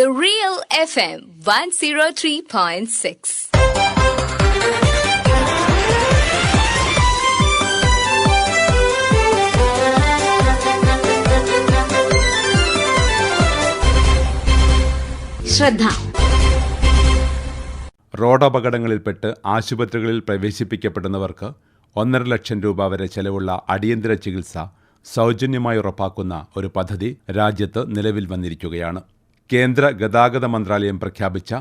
The Real FM 103.6. ശ്രദ്ധ റോഡപകടങ്ങളിൽപ്പെട്ട് ആശുപത്രികളിൽ പ്രവേശിപ്പിക്കപ്പെടുന്നവർക്ക് ഒന്നര ലക്ഷം രൂപ വരെ ചെലവുള്ള അടിയന്തര ചികിത്സ സൗജന്യമായി ഉറപ്പാക്കുന്ന ഒരു പദ്ധതി രാജ്യത്ത് നിലവിൽ വന്നിരിക്കുകയാണ് കേന്ദ്ര ഗതാഗത മന്ത്രാലയം പ്രഖ്യാപിച്ച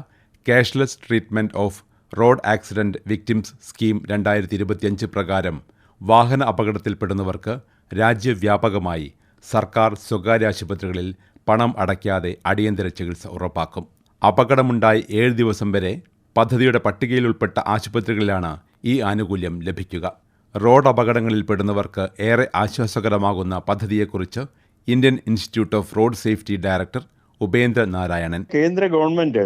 cashless treatment of road accident victims scheme രണ്ടായിരത്തി ഇരുപത്തിയഞ്ച് പ്രകാരം വാഹന അപകടത്തിൽപ്പെടുന്നവർക്ക് രാജ്യവ്യാപകമായി സർക്കാർ സ്വകാര്യ ആശുപത്രികളിൽ പണം അടയ്ക്കാതെ അടിയന്തര ചികിത്സ ഉറപ്പാക്കും. അപകടമുണ്ടായി ഏഴ് ദിവസം വരെ പദ്ധതിയുടെ പട്ടികയിൽ ഉൾപ്പെട്ട ആശുപത്രികളിലാണ് ഈ ആനുകൂല്യം ലഭിക്കുക. റോഡ് അപകടങ്ങളിൽപ്പെടുന്നവർക്ക് ഏറെ ആശ്വാസകരമാകുന്ന പദ്ധതിയെക്കുറിച്ച് Indian Institute of Road Safety director Upendra Narayanan കേന്ദ്ര ഗവൺമെന്റ്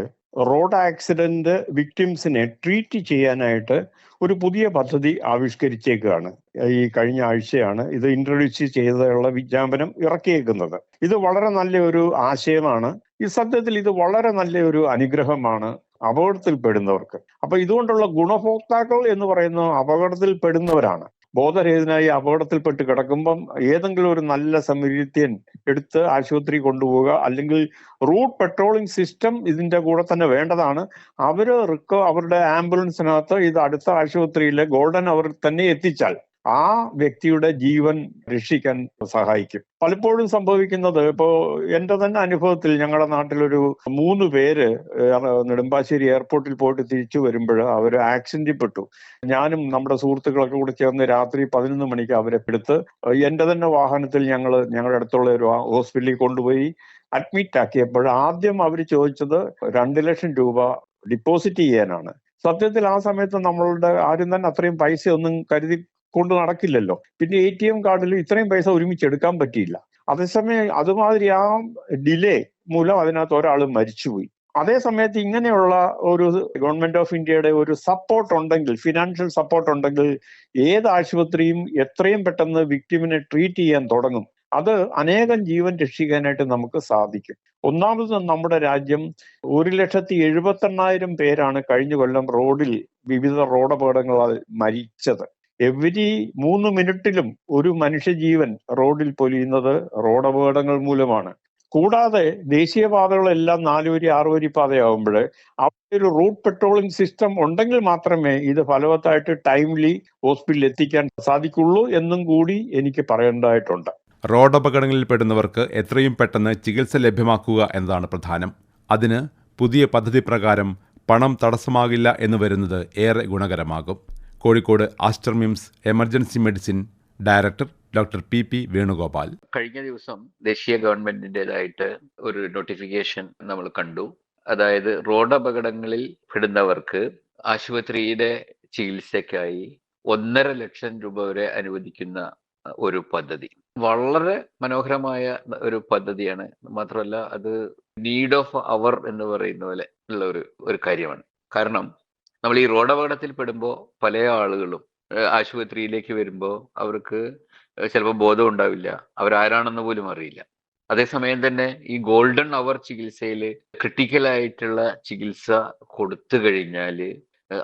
റോഡ് ആക്സിഡന്റ് വിക്ടിംസിനെ ട്രീറ്റ് ചെയ്യാനായിട്ട് ഒരു പുതിയ പദ്ധതി ആവിഷ്കരിച്ചേക്കുകയാണ് ഈ കഴിഞ്ഞ ആഴ്ചയാണ് ഇത് ഇൻട്രൊഡ്യൂസ് ചെയ്തുള്ള വിജ്ഞാപനം ഇറക്കിയേക്കുന്നത്. ഇത് വളരെ നല്ല ഒരു ആശയമാണ്. ഈ സത്യത്തിൽ ഇത് വളരെ നല്ല ഒരു അനുഗ്രഹമാണ് അപകടത്തിൽപ്പെടുന്നവർക്ക്. അപ്പൊ ഇതുകൊണ്ടുള്ള ഗുണഭോക്താക്കൾ എന്ന് പറയുന്ന അപകടത്തിൽപ്പെടുന്നവരാണ്. ബോധരഹിതനായി അപകടത്തിൽപ്പെട്ട് കിടക്കുമ്പം ഏതെങ്കിലും ഒരു നല്ല സമരീത്യൻ എടുത്ത് ആശുപത്രി കൊണ്ടുപോവുക അല്ലെങ്കിൽ റൂട്ട് പെട്രോളിംഗ് സിസ്റ്റം ഇതിന്റെ കൂടെ തന്നെ വേണ്ടതാണ്. അവർ റിക്കോ അവരുടെ ആംബുലൻസിനകത്ത് ഇത് അടുത്ത ആശുപത്രിയിലെ ഗോൾഡൻ അവർ തന്നെ എത്തിച്ചാൽ ആ വ്യക്തിയുടെ ജീവൻ രക്ഷിക്കാൻ സഹായിക്കും. പലപ്പോഴും സംഭവിക്കുന്നത് ഇപ്പോ എന്റെ തന്നെ അനുഭവത്തിൽ ഞങ്ങളുടെ നാട്ടിലൊരു മൂന്ന് പേര് നെടുമ്പാശ്ശേരി എയർപോർട്ടിൽ പോയിട്ട് തിരിച്ചു വരുമ്പോൾ അവർ ആക്സിഡന്റിൽ പെട്ടു. ഞാനും നമ്മുടെ സുഹൃത്തുക്കളൊക്കെ കൂടെ ചേർന്ന് രാത്രി പതിനൊന്ന് മണിക്ക് അവരെ എടുത്ത് എന്റെ തന്നെ വാഹനത്തിൽ ഞങ്ങൾ ഞങ്ങളുടെ അടുത്തുള്ള ഒരു ഹോസ്പിറ്റലിൽ കൊണ്ടുപോയി അഡ്മിറ്റ് ആക്കിയപ്പോൾ ആദ്യം അവർ ചോദിച്ചത് രണ്ട് ലക്ഷം രൂപ ഡിപ്പോസിറ്റ് ചെയ്യാനാണ്. സത്യത്തിൽ ആ സമയത്ത് നമ്മളുടെ ആരും തന്നെ അത്രയും പൈസ ഒന്നും കരുതി കൊണ്ട് നടക്കില്ലല്ലോ. പിന്നെ എ ടി എം കാർഡിൽ ഇത്രയും പൈസ ഒരുമിച്ച് എടുക്കാൻ പറ്റിയില്ല. അതേസമയം അതുമാതിരി ആ ഡിലേ മൂലം അതിനകത്ത് ഒരാൾ മരിച്ചുപോയി. അതേ സമയത്ത് ഇങ്ങനെയുള്ള ഒരു ഗവൺമെന്റ് ഓഫ് ഇന്ത്യയുടെ ഒരു സപ്പോർട്ട് ഉണ്ടെങ്കിൽ ഫിനാൻഷ്യൽ സപ്പോർട്ട് ഉണ്ടെങ്കിൽ ഏത് ആശുപത്രിയും എത്രയും പെട്ടെന്ന് വിക്ടിമിനെ ട്രീറ്റ് ചെയ്യാൻ തുടങ്ങും. അത് അനേകം ജീവൻ രക്ഷിക്കാനായിട്ട് നമുക്ക് സാധിക്കും. ഒന്നാമത് നമ്മുടെ രാജ്യം ഒരു ലക്ഷത്തി എഴുപത്തെണ്ണായിരം പേരാണ് കഴിഞ്ഞ കൊല്ലം റോഡിൽ വിവിധ റോഡപകടങ്ങളാൽ മരിച്ചത്. എവരി മൂന്ന് മിനിറ്റിലും ഒരു മനുഷ്യജീവൻ റോഡിൽ പൊലിയുന്നത് റോഡ് അപകടങ്ങൾ മൂലമാണ്. കൂടാതെ ദേശീയപാതകളെല്ലാം നാലുവരി ആറുവരി പാതയാവുമ്പോൾ അവിടെ ഒരു റൂട്ട് പെട്രോളിംഗ് സിസ്റ്റം ഉണ്ടെങ്കിൽ മാത്രമേ ഇത് ഫലവത്തായിട്ട് ടൈംലി ഹോസ്പിറ്റലിൽ എത്തിക്കാൻ സാധിക്കുള്ളൂ എന്നും കൂടി എനിക്ക് പറയേണ്ടതായിട്ടുണ്ട്. റോഡ് അപകടങ്ങളിൽ പെടുന്നവർക്ക് എത്രയും പെട്ടെന്ന് ചികിത്സ ലഭ്യമാക്കുക എന്നതാണ് പ്രധാനം. അതിന് പുതിയ പദ്ധതി പ്രകാരം പണം തടസ്സമാകില്ല എന്ന് വരുന്നത് ഏറെ ഗുണകരമാകും. Kozhikode Aster MIMS emergency medicine director doctor P P Venugopal. കഴിഞ്ഞ ദിവസം ദേശീയ ഗവൺമെന്റിന്റെതായിട്ട് ഒരു നോട്ടിഫിക്കേഷൻ നമ്മൾ കണ്ടു. അതായത് റോഡ് അപകടങ്ങളിൽ പെടുന്നവർക്ക് ആശുപത്രിയുടെ ചികിത്സയ്ക്കായി ഒന്നര ലക്ഷം രൂപ വരെ അനുവദിക്കുന്ന ഒരു പദ്ധതി. വളരെ മനോഹരമായ ഒരു പദ്ധതിയാണ്. മാത്രമല്ല അത് നീഡ് ഓഫ് അവർ എന്ന് പറയുന്ന പോലെ ഉള്ള ഒരു ഒരു കാര്യമാണ്. കാരണം നമ്മൾ ഈ റോഡ് അപകടത്തിൽ പെടുമ്പോൾ പല ആളുകളും ആശുപത്രിയിലേക്ക് വരുമ്പോൾ അവർക്ക് ചിലപ്പോൾ ബോധം ഉണ്ടാവില്ല. അവരാരാണെന്ന് പോലും അറിയില്ല. അതേസമയം തന്നെ ഈ ഗോൾഡൻ അവർ ചികിത്സയിൽ ക്രിട്ടിക്കൽ ആയിട്ടുള്ള ചികിത്സ കൊടുത്തു കഴിഞ്ഞാൽ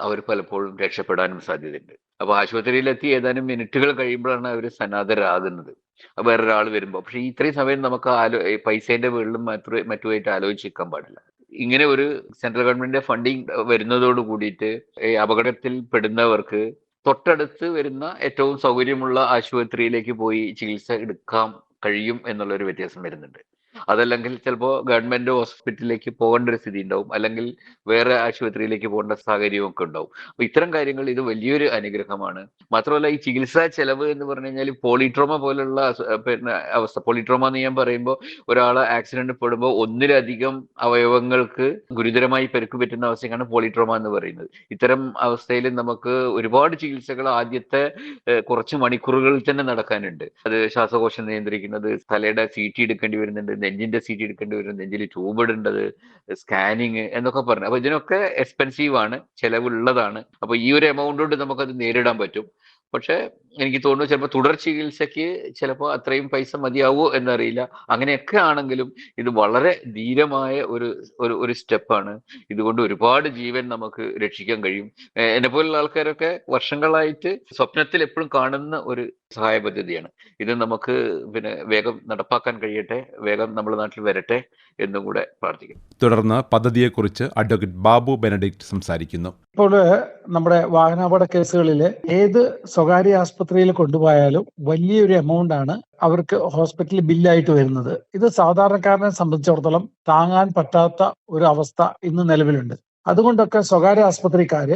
അവർ പലപ്പോഴും രക്ഷപ്പെടാനും സാധ്യതയുണ്ട്. അപ്പോൾ ആശുപത്രിയിലെത്തി ഏതാനും മിനിറ്റുകൾ കഴിയുമ്പോഴാണ് അവർ സന്നദ്ധരാകുന്നത്. അപ്പൊ വേറൊരാൾ വരുമ്പോൾ പക്ഷേ ഇത്രയും സമയം നമുക്ക് ആലോ പൈസേന്റെ വീട്ടിലും മറ്റു മറ്റുമായിട്ട് ആലോചിച്ച് നിൽക്കാൻ പാടില്ല. ഇങ്ങനെ ഒരു സെൻട്രൽ ഗവൺമെന്റിന്റെ ഫണ്ടിങ് വരുന്നതോട് കൂടിയിട്ട് ഈ അപകടത്തിൽ പെടുന്നവർക്ക് തൊട്ടടുത്ത് വരുന്ന ഏറ്റവും സൗകര്യമുള്ള ആശുപത്രിയിലേക്ക് പോയി ചികിത്സ എടുക്കാം കഴിയും എന്നുള്ള ഒരു വ്യത്യാസം വരുന്നുണ്ട്. അതല്ലെങ്കിൽ ചിലപ്പോൾ ഗവൺമെന്റ് ഹോസ്പിറ്റലിലേക്ക് പോകേണ്ട ഒരു സ്ഥിതി ഉണ്ടാവും. അല്ലെങ്കിൽ വേറെ ആശുപത്രിയിലേക്ക് പോകേണ്ട സാഹചര്യമൊക്കെ ഉണ്ടാവും. അപ്പൊ ഇത്തരം കാര്യങ്ങൾ ഇത് വലിയൊരു അനുഗ്രഹമാണ്. മാത്രമല്ല ഈ ചികിത്സാ ചെലവ് എന്ന് പറഞ്ഞു കഴിഞ്ഞാൽ പോളിട്രോമ പോലുള്ള പിന്നെ അവസ്ഥ. പോളിട്രോമ എന്ന് ഞാൻ പറയുമ്പോൾ ഒരാൾ ആക്സിഡന്റ് പെടുമ്പോൾ ഒന്നിലധികം അവയവങ്ങൾക്ക് ഗുരുതരമായി പരിക്ക് പറ്റുന്ന അവസ്ഥയാണ് പോളിട്രോമ എന്ന് പറയുന്നത്. ഇത്തരം അവസ്ഥയിൽ നമുക്ക് ഒരുപാട് ചികിത്സകൾ ആദ്യത്തെ കുറച്ച് മണിക്കൂറുകളിൽ തന്നെ നടക്കാനുണ്ട്. അത് ശ്വാസകോശം നിയന്ത്രിക്കുന്നത് തലയുടെ സി ടി എടുക്കേണ്ടി വരുന്നുണ്ട് നെഞ്ചിന്റെ സി ടി എടുക്കേണ്ടി വരും നെഞ്ചിൽ ട്യൂബ് ഇടേണ്ടത് സ്കാനിങ് എന്നൊക്കെ പറഞ്ഞു. അപ്പൊ ഇതിനൊക്കെ എക്സ്പെൻസീവ് ആണ് ചെലവുള്ളതാണ്. അപ്പൊ ഈ ഒരു എമൗണ്ട് കൊണ്ട് നമുക്കത് നേരിടാൻ പറ്റും. പക്ഷെ എനിക്ക് തോന്നുന്നു ചിലപ്പോൾ തുടർ ചികിത്സയ്ക്ക് ചിലപ്പോൾ അത്രയും പൈസ മതിയാവോ എന്നറിയില്ല. അങ്ങനെയൊക്കെ ആണെങ്കിലും ഇത് വളരെ ധീരമായ ഒരു ഒരു ഒരു സ്റ്റെപ്പാണ്. ഇതുകൊണ്ട് ഒരുപാട് ജീവൻ നമുക്ക് രക്ഷിക്കാൻ കഴിയും. എന്നെ പോലുള്ള ആൾക്കാരൊക്കെ വർഷങ്ങളായിട്ട് സ്വപ്നത്തിൽ എപ്പോഴും കാണുന്ന ഒരു സഹായ പദ്ധതിയാണ്. ഇത് നമുക്ക് പിന്നെ വേഗം നടപ്പാക്കാൻ കഴിയട്ടെ വേഗം നമ്മുടെ നാട്ടിൽ വരട്ടെ എന്നും കൂടെ പ്രാർത്ഥിക്കുന്നു. തുടർന്ന് പദ്ധതിയെക്കുറിച്ച് അഡ്വക്കേറ്റ് ബാബു ബെനഡിക്ട് സംസാരിക്കുന്നു. ഇപ്പോൾ നമ്മുടെ വാഹനാപകട കേസുകളിൽ ഏത് സ്വകാര്യ ആസ്പത്രിയിൽ കൊണ്ടുപോയാലും വലിയൊരു എമൗണ്ട് ആണ് അവർക്ക് ഹോസ്പിറ്റലിൽ ബില്ലായിട്ട് വരുന്നത്. ഇത് സാധാരണക്കാരനെ സംബന്ധിച്ചിടത്തോളം താങ്ങാൻ പറ്റാത്ത ഒരു അവസ്ഥ ഇന്ന് നിലവിലുണ്ട്. അതുകൊണ്ടൊക്കെ സ്വകാര്യ ആസ്പത്രിക്കാര്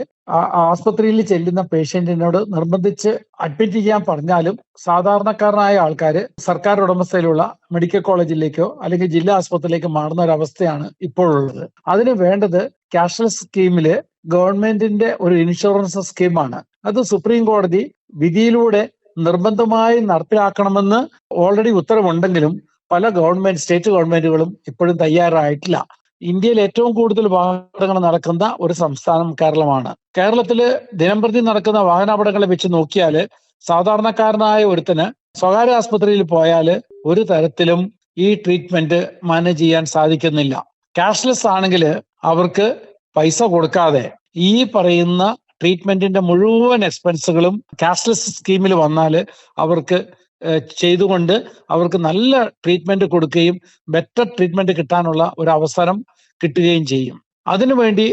ആസ്പത്രിയിൽ ചെല്ലുന്ന പേഷ്യന്റിനോട് നിർബന്ധിച്ച് അഡ്മിറ്റ് ചെയ്യാൻ പറഞ്ഞാലും സാധാരണക്കാരനായ ആൾക്കാർ സർക്കാർ ഉടമസ്ഥയിലുള്ള മെഡിക്കൽ കോളേജിലേക്കോ അല്ലെങ്കിൽ ജില്ലാ ആസ്പത്രിയിലേക്കോ മാറുന്ന ഒരു അവസ്ഥയാണ് ഇപ്പോഴുള്ളത്. അതിന് വേണ്ടത് ക്യാഷ്ലെസ് സ്കീമിൽ ഗവൺമെന്റിന്റെ ഒരു ഇൻഷുറൻസ് സ്കീമാണ് അത് സുപ്രീം കോടതി വിധിയിലൂടെ നിർബന്ധമായി നടപ്പിലാക്കണമെന്ന് ഓൾറെഡി ഉത്തരവുണ്ടെങ്കിലും പല ഗവൺമെന്റ് സ്റ്റേറ്റ് ഗവൺമെന്റുകളും ഇപ്പോഴും തയ്യാറായിട്ടില്ല. ഇന്ത്യയിൽ ഏറ്റവും കൂടുതൽ വാഹനങ്ങൾ നടക്കുന്ന ഒരു സംസ്ഥാനം കേരളമാണ്. കേരളത്തിൽ ദിനംപ്രതി നടക്കുന്ന വാഹനാപകടങ്ങളെ വെച്ച് നോക്കിയാൽ സാധാരണക്കാരനായ ഒരുത്തന് സ്വകാര്യ ആസ്പത്രിയിൽ പോയാൽ ഒരു തരത്തിലും ഈ ട്രീറ്റ്മെന്റ് മാനേജ് ചെയ്യാൻ സാധിക്കുന്നില്ല. ക്യാഷ്ലെസ് ആണെങ്കിൽ അവർക്ക് പൈസ കൊടുക്കാതെ ഈ പറയുന്ന ട്രീറ്റ്മെന്റിന്റെ മുഴുവൻ എക്സ്പെൻസുകളും ക്യാഷ്ലെസ് സ്കീമിൽ വന്നാൽ അവർക്ക് ചെയ്തുകൊണ്ട് അവർക്ക് നല്ല ട്രീറ്റ്മെന്റ് കൊടുക്കുകയും ബെറ്റർ ട്രീറ്റ്മെന്റ് കിട്ടാനുള്ള ഒരു അവസരം കിട്ടുകയും ചെയ്യും. അതിനുവേണ്ടി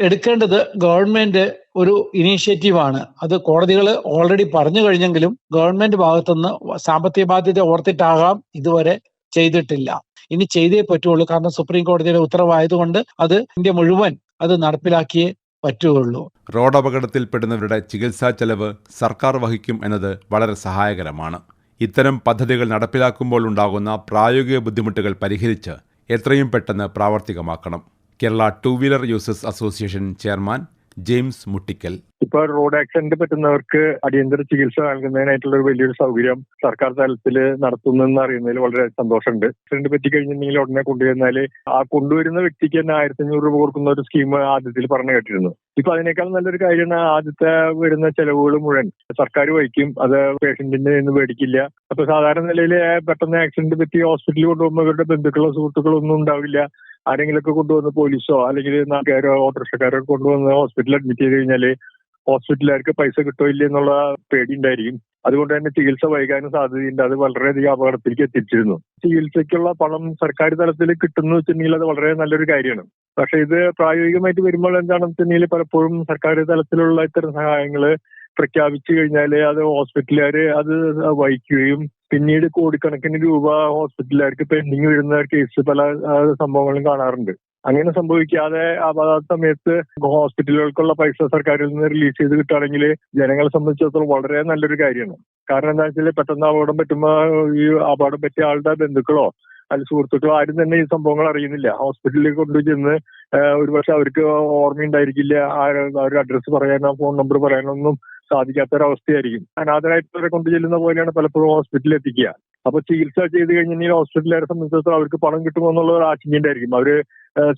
എടുക്കേണ്ടത് ഗവൺമെന്റ് ഒരു ഇനീഷ്യേറ്റീവാണ് അത് കോടതികൾ ഓൾറെഡി പറഞ്ഞു കഴിഞ്ഞെങ്കിലും ഗവൺമെന്റ് ഭാഗത്തുനിന്ന് സാമ്പത്തിക ബാധ്യത ഓർത്തിട്ടാകാം ഇതുവരെ ചെയ്തിട്ടില്ല. ഇനി ചെയ്തേ പറ്റുള്ളൂ. കാരണം സുപ്രീം കോടതിയുടെ ഉത്തരവായതുകൊണ്ട് അത് ഇന്ത്യ മുഴുവൻ അത് നടപ്പിലാക്കിയേ പറ്റുകയുള്ളൂ. റോഡ് അപകടത്തിൽപ്പെടുന്നവരുടെ ചികിത്സാ ചെലവ് സർക്കാർ വഹിക്കും എന്നത് വളരെ സഹായകരമാണ്. ഇത്തരം പദ്ധതികൾ നടപ്പിലാക്കുമ്പോൾ ഉണ്ടാകുന്ന പ്രായോഗിക ബുദ്ധിമുട്ടുകൾ പരിഹരിച്ച് എത്രയും പെട്ടെന്ന് പ്രാവർത്തികമാക്കണം. Kerala two wheeler users association chairman James Muttickal. ഇപ്പൊ റോഡ് ആക്സിഡന്റ് പറ്റുന്നവർക്ക് അടിയന്തര ചികിത്സ നൽകുന്നതിനായിട്ടുള്ള ഒരു വലിയൊരു സൗകര്യം സർക്കാർ തലത്തിൽ നടത്തുന്നെന്ന് അറിയുന്നതിൽ വളരെ സന്തോഷമുണ്ട്. ആക്സിഡന്റ് പറ്റി കഴിഞ്ഞിട്ടുണ്ടെങ്കിൽ ഉടനെ കൊണ്ടുവരുന്നാൽ ആ കൊണ്ടുവരുന്ന വ്യക്തിക്ക് തന്നെ ആയിരത്തി അഞ്ഞൂറ് രൂപ കൊടുക്കുന്ന ഒരു സ്കീം ആദ്യത്തിൽ പറഞ്ഞു കേട്ടിരുന്നു. ഇപ്പൊ അതിനേക്കാൾ നല്ലൊരു കാര്യമാണ് ആദ്യത്തെ വരുന്ന ചെലവുകൾ മുഴുവൻ. സർക്കാർ വഹിക്കും അത് പേഷ്യന്റിന്റെ നിന്ന് മേടിക്കില്ല. അപ്പൊ സാധാരണ നിലയിൽ പെട്ടെന്ന് ആക്സിഡന്റ് പറ്റി ഹോസ്പിറ്റലിൽ കൊണ്ടുപോകുമ്പോൾ ഇവരുടെ ബന്ധുക്കളോ സുഹൃത്തുക്കളോ ഒന്നും ഉണ്ടാവില്ല. ആരെങ്കിലുമൊക്കെ കൊണ്ടുവന്ന് പോലീസോ അല്ലെങ്കിൽ നാട്ടുകാരോ ഓട്ടോറിക്ഷക്കാരോ കൊണ്ടുവന്ന് ഹോസ്പിറ്റലിൽ അഡ്മിറ്റ് ചെയ്ത് കഴിഞ്ഞാൽ ഹോസ്പിറ്റലുകാർക്ക് പൈസ കിട്ടോ ഇല്ല എന്നുള്ള പേടി ഉണ്ടായിരിക്കും അതുകൊണ്ട് തന്നെ ചികിത്സ വൈകാനും സാധ്യതയുണ്ട്. അത് വളരെയധികം അപകടത്തിലേക്ക് എത്തിച്ചിരുന്നു. ചികിത്സയ്ക്കുള്ള പണം സർക്കാർ തലത്തിൽ കിട്ടുന്നു വെച്ചിട്ടുണ്ടെങ്കിൽ അത് വളരെ നല്ലൊരു കാര്യമാണ്. പക്ഷെ ഇത് പ്രായോഗികമായിട്ട് വരുമ്പോൾ എന്താണെന്ന് വെച്ചിട്ടുണ്ടെങ്കിൽ പലപ്പോഴും സർക്കാർ തലത്തിലുള്ള ഇത്തരം സഹായങ്ങൾ പ്രഖ്യാപിച്ചു കഴിഞ്ഞാൽ അത് ഹോസ്പിറ്റലുകാർ അത് വഹിക്കുകയും പിന്നീട് കോടിക്കണക്കിന് രൂപ ഹോസ്പിറ്റലുകാർക്ക് പെൻഡിങ് വരുന്ന കേസ് പല സംഭവങ്ങളും കാണാറുണ്ട്. അങ്ങനെ സംഭവിക്കാതെ ആ സമയത്ത് ഹോസ്പിറ്റലുകൾക്കുള്ള പൈസ സർക്കാരിൽ നിന്ന് റിലീസ് ചെയ്ത് കിട്ടുകയാണെങ്കിൽ ജനങ്ങളെ സംബന്ധിച്ചിടത്തോളം വളരെ നല്ലൊരു കാര്യമാണ്. കാരണം എന്താ വെച്ചാൽ പെട്ടെന്ന് അപകടം പറ്റുമ്പോൾ ഈ അപകടം പറ്റിയ ആളുടെ ബന്ധുക്കളോ അല്ല സുഹൃത്തുക്കളോ ആരും തന്നെ ഈ സംഭവങ്ങൾ അറിയുന്നില്ല. ഹോസ്പിറ്റലിൽ കൊണ്ടുചെന്ന് ഒരുപക്ഷെ അവർക്ക് ഓർമ്മയുണ്ടായിരിക്കില്ല ആ ഒരു അഡ്രസ്സ് പറയാനോ ഫോൺ നമ്പർ പറയാനൊന്നും സാധിക്കാത്തൊരവസ്ഥയായിരിക്കും അനാഥരായിട്ടുള്ളവരെ കൊണ്ട് ചെല്ലുന്ന പോലെയാണ് പലപ്പോഴും ഹോസ്പിറ്റലിൽ എത്തിക്കുക. അപ്പൊ ചികിത്സ ചെയ്ത് കഴിഞ്ഞാൽ ഹോസ്പിറ്റലുകാരെ സംബന്ധിച്ചിടത്തോളം അവർക്ക് പണം കിട്ടുമോ എന്നുള്ള ഒരു ആശങ്കയുണ്ടായിരിക്കും അവർ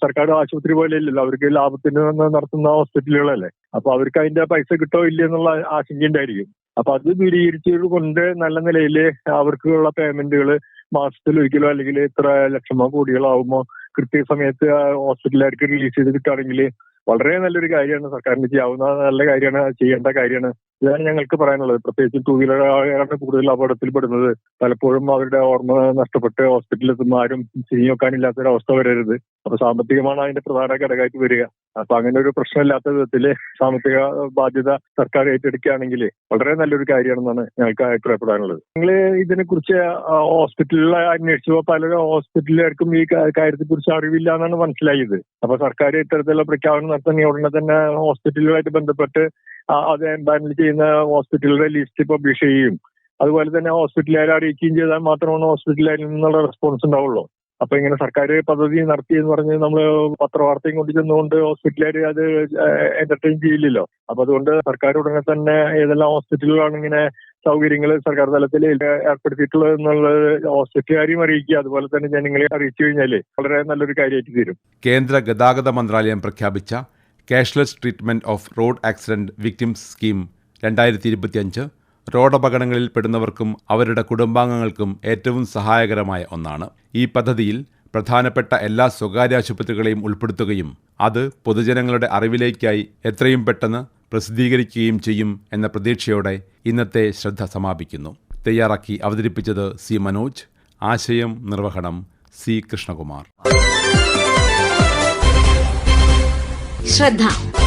സർക്കാർ ആശുപത്രി പോലെ ഇല്ലല്ലോ അവർക്ക് ലാഭത്തിന് നടത്തുന്ന ഹോസ്പിറ്റലുകളല്ലേ. അപ്പൊ അവർക്ക് അതിന്റെ പൈസ കിട്ടോ ഇല്ല എന്നുള്ള ആശങ്കയുണ്ടായിരിക്കും അപ്പൊ അത് ദൂരീകരിച്ചത് കൊണ്ട് നല്ല നിലയിൽ അവർക്കുള്ള പേയ്മെന്റുകൾ മാസത്തിൽ ഒരിക്കലോ അല്ലെങ്കിൽ ഇത്ര ലക്ഷമോ കോടികളോ ആവുമോ കൃത്യസമയത്ത് ഹോസ്പിറ്റലുകാർക്ക് റിലീസ് ചെയ്ത് കിട്ടുകയാണെങ്കിൽ വളരെ നല്ലൊരു കാര്യമാണ് സർക്കാരിന് ചെയ്യാവുന്ന നല്ല കാര്യമാണ് ചെയ്യേണ്ട കാര്യമാണ്. ഇതാണ് ഞങ്ങൾക്ക് പറയാനുള്ളത്. പ്രത്യേകിച്ച് ടൂ വീലറുകാരാണ് കൂടുതൽ അപകടത്തിൽപ്പെടുന്നത്. പലപ്പോഴും അവരുടെ ഓർമ്മ നഷ്ടപ്പെട്ട് ഹോസ്പിറ്റലിൽ എത്തുന്ന ആരും നോക്കാനില്ലാത്ത ഒരു അവസ്ഥ വരരുത്. അപ്പൊ സാമ്പത്തികമാണ് അതിന്റെ പ്രധാന ഘടകമായിട്ട് വരിക. അപ്പൊ അങ്ങനെ ഒരു പ്രശ്നമില്ലാത്ത വിധത്തിൽ സാമ്പത്തിക ബാധ്യത സർക്കാർ ഏറ്റെടുക്കുകയാണെങ്കിൽ വളരെ നല്ലൊരു കാര്യമാണെന്നാണ് ഞങ്ങൾക്ക് അഭിപ്രായപ്പെടാനുള്ളത്. നിങ്ങൾ ഇതിനെ കുറിച്ച് ഹോസ്പിറ്റലിൽ അന്വേഷിച്ചപ്പോൾ പല ഹോസ്പിറ്റലുകാർക്കും ഈ കാര്യത്തെ കുറിച്ച് അറിവില്ല എന്നാണ് മനസ്സിലായത്. അപ്പൊ സർക്കാർ ഇത്തരത്തിലുള്ള പ്രഖ്യാപനം നടത്തുന്ന ഉടനെ തന്നെ ഹോസ്പിറ്റലുകളായിട്ട് ബന്ധപ്പെട്ട് അത് എംപാനൽ ചെയ്യുന്ന ഹോസ്പിറ്റലുകളുടെ ലിസ്റ്റ് പബ്ലിഷ് ചെയ്യും. അതുപോലെ തന്നെ ഹോസ്പിറ്റലുകാരെ അറിയിക്കുകയും ചെയ്താൽ മാത്രമാണ് ഹോസ്പിറ്റലുകാരിൽ നിന്നുള്ള റെസ്പോൺസ് ഉണ്ടാവുള്ളൂ. അപ്പൊ ഇങ്ങനെ സർക്കാർ പദ്ധതി നടത്തി എന്ന് പറഞ്ഞ് നമ്മൾ പത്രവാർത്തയും കൊണ്ട് ചെന്നുകൊണ്ട് ഹോസ്പിറ്റലുകാർ അത് എന്റർടൈൻ ചെയ്യില്ലല്ലോ. അപ്പൊ അതുകൊണ്ട് സർക്കാർ ഉടനെ തന്നെ ഏതെല്ലാം ഹോസ്പിറ്റലുകളാണ് ഇങ്ങനെ സൗകര്യങ്ങൾ സർക്കാർ തലത്തിൽ ഏർപ്പെടുത്തിയിട്ടുള്ളത് എന്നുള്ള ഹോസ്പിറ്റലുകാരെയും അറിയിക്കുക. അതുപോലെ തന്നെ ജനങ്ങളെ അറിയിച്ചു കഴിഞ്ഞാൽ വളരെ നല്ലൊരു കാര്യമായിട്ട് തീരും. കേന്ദ്ര ഗതാഗത മന്ത്രാലയം പ്രഖ്യാപിച്ച cashless treatment of road accident victims scheme രണ്ടായിരത്തി ഇരുപത്തിയഞ്ച് റോഡപകടങ്ങളിൽ പെടുന്നവർക്കും അവരുടെ കുടുംബാംഗങ്ങൾക്കും ഏറ്റവും സഹായകരമായ ഒന്നാണ്. ഈ പദ്ധതിയിൽ പ്രധാനപ്പെട്ട എല്ലാ സ്വകാര്യ ആശുപത്രികളെയും ഉൾപ്പെടുത്തുകയും അത് പൊതുജനങ്ങളുടെ അറിവിലേക്കായി എത്രയും പെട്ടെന്ന് പ്രസിദ്ധീകരിക്കുകയും ചെയ്യും എന്ന പ്രതീക്ഷയോടെ ഇന്നത്തെ ശ്രദ്ധ സമാപിക്കുന്നു. തയ്യാറാക്കി അവതരിപ്പിച്ചത് സി മനോജ് ആശയം നിർവഹണം സി കൃഷ്ണകുമാർ. श्रद्धा।